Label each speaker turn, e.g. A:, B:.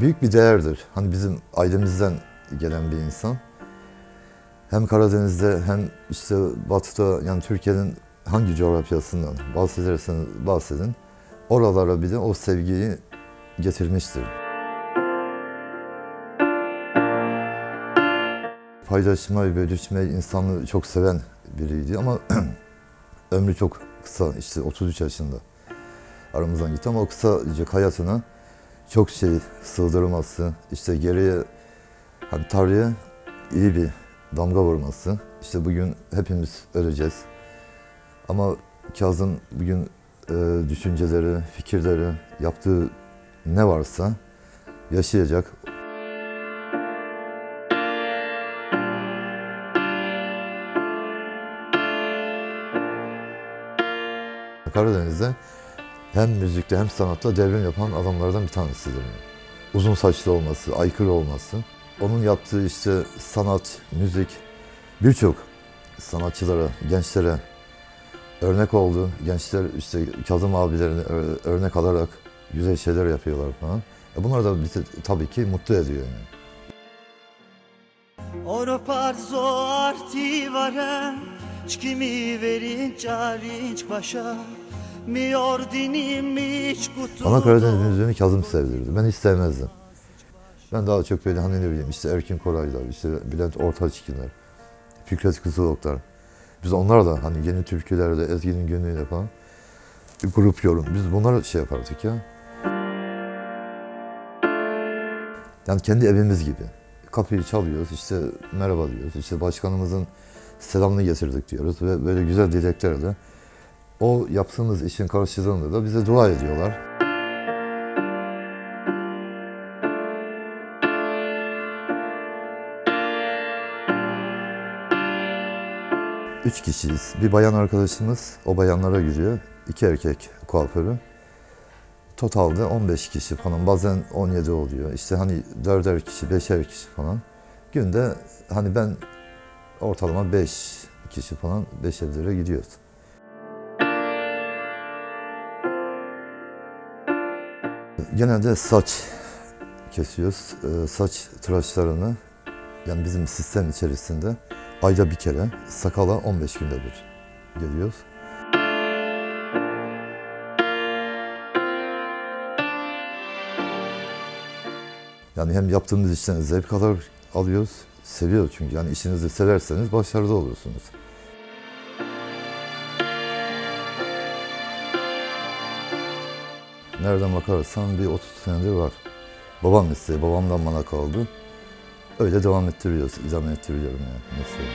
A: büyük bir değerdir. Hani bizim ailemizden gelen bir insan. Hem Karadeniz'de hem işte Batı'da yani Türkiye'nin hangi coğrafyasından bahsederseniz bahsedin. Oralara bile o sevgiyi getirmiştir. Paylaşmayı, bölüşmeyi, insanlığı çok seven biriydi ama ömrü çok kısa, işte 33 yaşında aramızdan gitti ama o kısacık hayatına çok şey sığdırması, işte geriye hani tarihe iyi bir damga vurması. İşte bugün hepimiz öleceğiz. Ama Kazım bugün e, düşünceleri, fikirleri, yaptığı ne varsa yaşayacak. Karadeniz'de hem müzikte hem sanatta devrim yapan adamlardan bir tanesidir. Uzun saçlı olması, aykırı olması. Onun yaptığı işte sanat, müzik birçok sanatçılara, gençlere örnek oldu. Gençler işte Kazım abilerini örnek alarak güzel şeyler yapıyorlar falan. E bunlar da bizi tabii ki mutlu ediyor yani.
B: Oro parzo artivare Çkimi verin çarinç başa
A: Bana Karadeniz müziğini Kazım sevdirdi. Ben hiç sevmezdim. Ben daha çok böyle hani ne bileyim işte Erkin Koraylar, işte Bülent Ortaçgiller, Fikret Kızıloklar. Biz onlar da hani yeni türkülerde, Ezgi'nin günlüğüyle falan bir grup yorum. Biz bunları şey yapardık ya. Yani kendi evimiz gibi. Kapıyı çalıyoruz, işte merhaba diyoruz, işte başkanımızın selamını getirdik diyoruz ve böyle güzel dileklerle o yaptığımız işin karşılığında da bize dua ediyorlar. Üç kişiyiz. Bir bayan arkadaşımız o bayanlara giriyor. İki erkek kuaförü. Totalde 15 kişi falan. Bazen 17 oluyor. İşte hani dörder kişi, beşer kişi falan. Günde hani ben ortalama 5 kişi falan 5 evlere gidiyoruz. Genelde saç kesiyoruz. Ee, saç tıraşlarını yani bizim sistem içerisinde ayda bir kere, sakala 15 günde bir geliyoruz. Yani hem yaptığımız işten zevk alır, alıyoruz, seviyoruz çünkü. Yani işinizi severseniz başarılı olursunuz. Nereden bakarsan bir 30 senedir var. Babam mesleği, babamdan bana kaldı. Öyle devam ettiriyoruz, idame ettiriyorum yani mesleği.